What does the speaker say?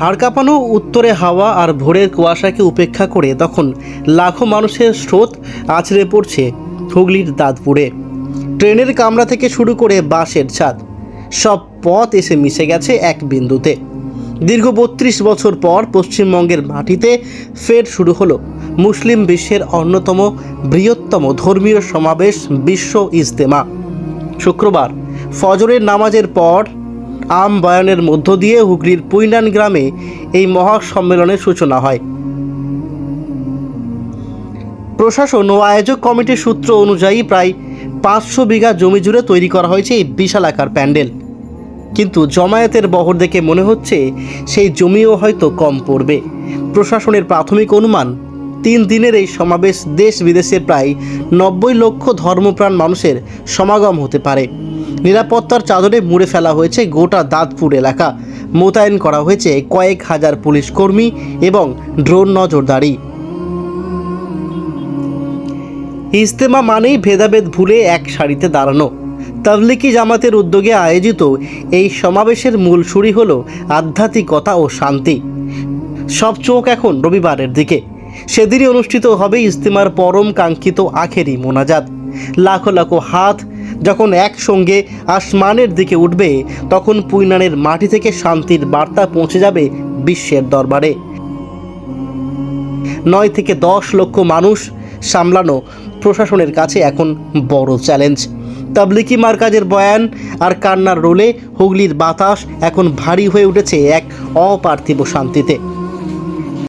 হাড় কাঁপানো, উত্তরে হাওয়া আর ভোরের কুয়াশাকে উপেক্ষা করে তখন লাখো মানুষের স্রোত আছড়ে পড়ছে হুগলির দাঁতপুরে। ট্রেনের কামরা থেকে শুরু করে বাসের ছাদ, সব পথ এসে মিশে গেছে এক বিন্দুতে। দীর্ঘ বত্রিশ বছর পর পশ্চিমবঙ্গের মাটিতে ফের শুরু হলো মুসলিম বিশ্বের অন্যতম বৃহত্তম ধর্মীয় সমাবেশ বিশ্ব ইজতেমা। শুক্রবার ফজরের নামাজের পর আম বয়ানের মধ্য দিয়ে হুগলির পুইনান গ্রামে এই মহাসম্মেলনের সূচনা হয়। প্রশাসন ও আয়োজক কমিটির সূত্র অনুযায়ী প্রায় পাঁচশো বিঘা জমি জুড়ে তৈরি করা হয়েছে এই বিশাল আকার প্যান্ডেল। কিন্তু জমায়েতের বহর দেখে মনে হচ্ছে সেই জমিও হয়তো কম পড়বে। প্রশাসনের প্রাথমিক অনুমান তিন দিনের এই সমাবেশ দেশ বিদেশের প্রায় নব্বই লক্ষ ধর্মপ্রাণ মানুষের সমাগম হতে পারে। নিরাপত্তার চাদরে মুড়ে ফেলা হয়েছে গোটা দাঁতপুর এলাকা। মোতায়েন করা হয়েছে কয়েক হাজার পুলিশ কর্মী এবং ড্রোন নজরদারি। ইজতেমা মানেই ভেদাভেদ ভুলে এক সারিতে দাঁড়ানো। তাবলিকি জামাতের উদ্যোগে আয়োজিত এই সমাবেশের মূল সুরি হল আধ্যাত্মিকতা ও শান্তি। সব চোখ এখন রবিবারের দিকে। সেদিনই অনুষ্ঠিত হবে ইজতেমার পরম কাঙ্ক্ষিত আখেরি মোনাজাত। লাখো লাখো হাত যখন একসঙ্গে আসমানের দিকে উঠবে, তখন পুইনানের মাটি থেকে শান্তির বার্তা পৌঁছে যাবে বিশ্বের দরবারে। নয় থেকে দশ লক্ষ মানুষ সামলানো প্রশাসনের কাছে এখন বড় চ্যালেঞ্জ। তাবলিকি মার্কাজের বয়ান আর কান্নার রোলে হুগলির বাতাস এখন ভারী হয়ে উঠেছে এক অপার্থিব শান্তিতে।